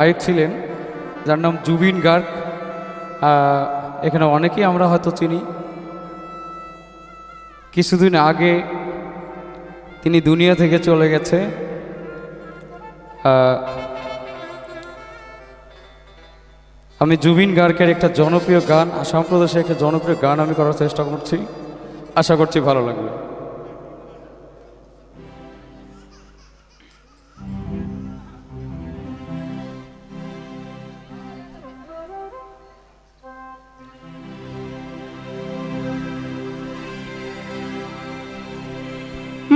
গায়ক ছিলেন, যার নাম জুবিন গার্গ। এখানে অনেকেই আমরা হয়তো চিনি। কিছুদিন আগে তিনি দুনিয়া থেকে চলে গেছে। আমি জুবিন গার্গের একটা জনপ্রিয় গান, আসাম প্রদেশের একটা জনপ্রিয় গান আমি করার চেষ্টা করছি। আশা করছি ভালো লাগবে।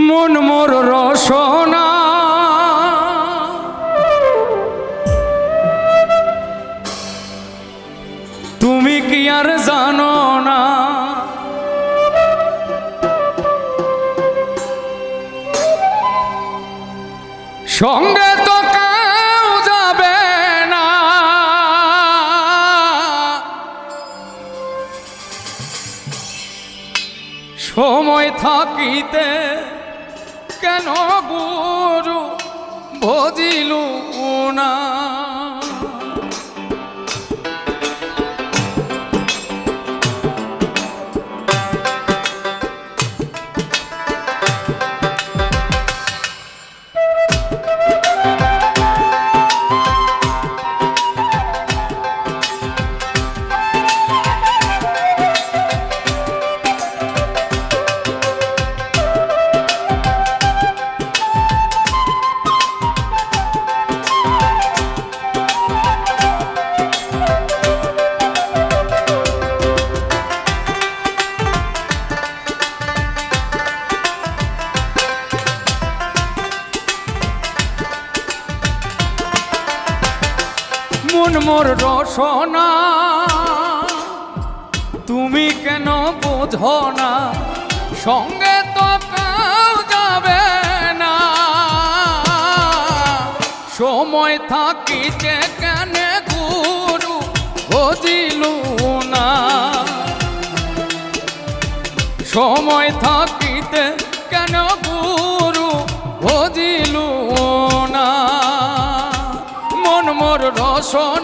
মন মোর রসনা। তুমি কি আর জানো না? সঙ্গে তো কেউ যাবে না। সময় থাকিতে কেন গুরু বদিলু না? রসনা তুমি কেন বোঝো না? সঙ্গে তো কেউ যাবে না। সময় থাকিতে কেন গুরু বুঝিল না। সময় থাকিতে কেন গুরু বুঝিল না। মন মোর রসনা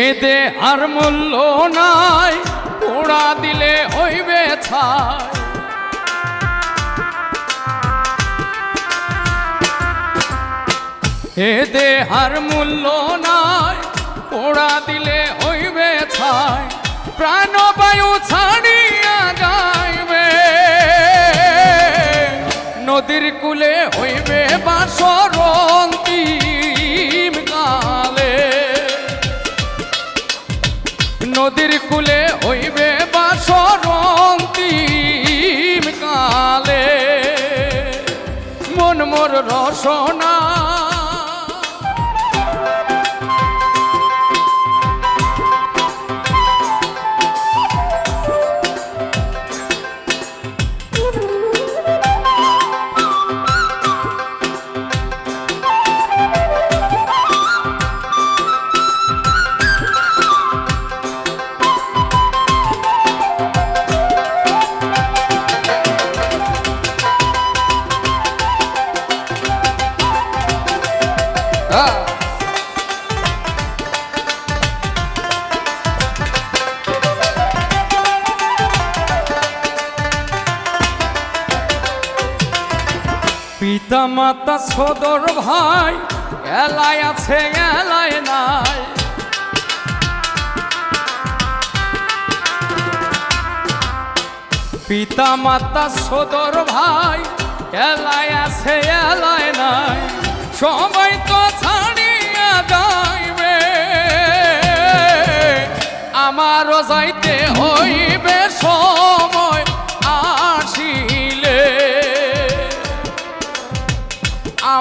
এদে আর মূল্য নাই, পোড়া দিলে হইবে ছাই এদে আর মূল্য নাই, পোড়া দিলে হইবে ছাই প্রাণবায়ু ছাড়িয়া যাইবে, নদীর কূলে হইবে বাসরন্তি মোর রসনা পিতা মাতা সদর ভাই এলায় আছে এলায় নাই। পিতা মাতা সদর ভাই এলায় আছে এলায় নাই। সবাই তো ছাড়িয়া যাইবে আমারও যাইতে হইবে সময়।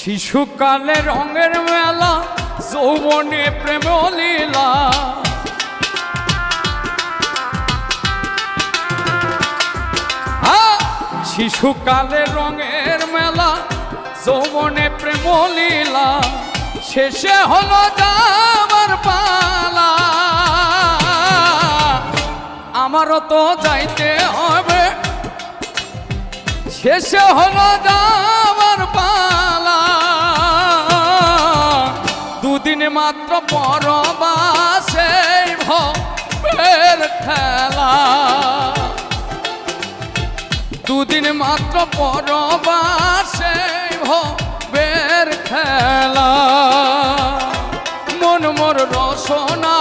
শিশুকালে রঙের মেলা, যৌবনে প্রেম লীলা। শিশুকালে রঙের মেলা, যৌবনে প্রেম লীলা। শেষে হলো যাবার পালা। আমারও তো যাইতে হবে। শেষে হলো যাবার মাত্র পরবাসে ভের খেলা। দুদিন মাত্র পরবাসে ভের খেলা। মন মোর রসনা,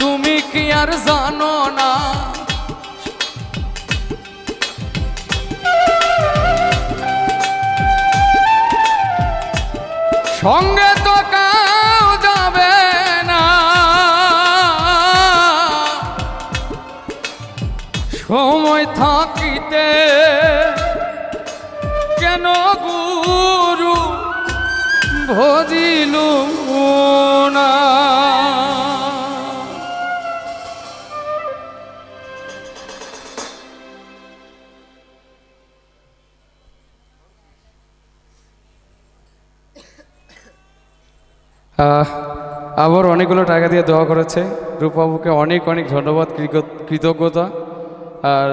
তুমি কি আর জানো? সঙ্গে তো কাউ যাবে না। সময় থাকিতে কেন গুরু ভজিলু না? আবার অনেকগুলো টাকা দিয়ে দোয়া করেছে। রূপবাবুকে অনেক অনেক ধন্যবাদ কৃতজ্ঞতা। আর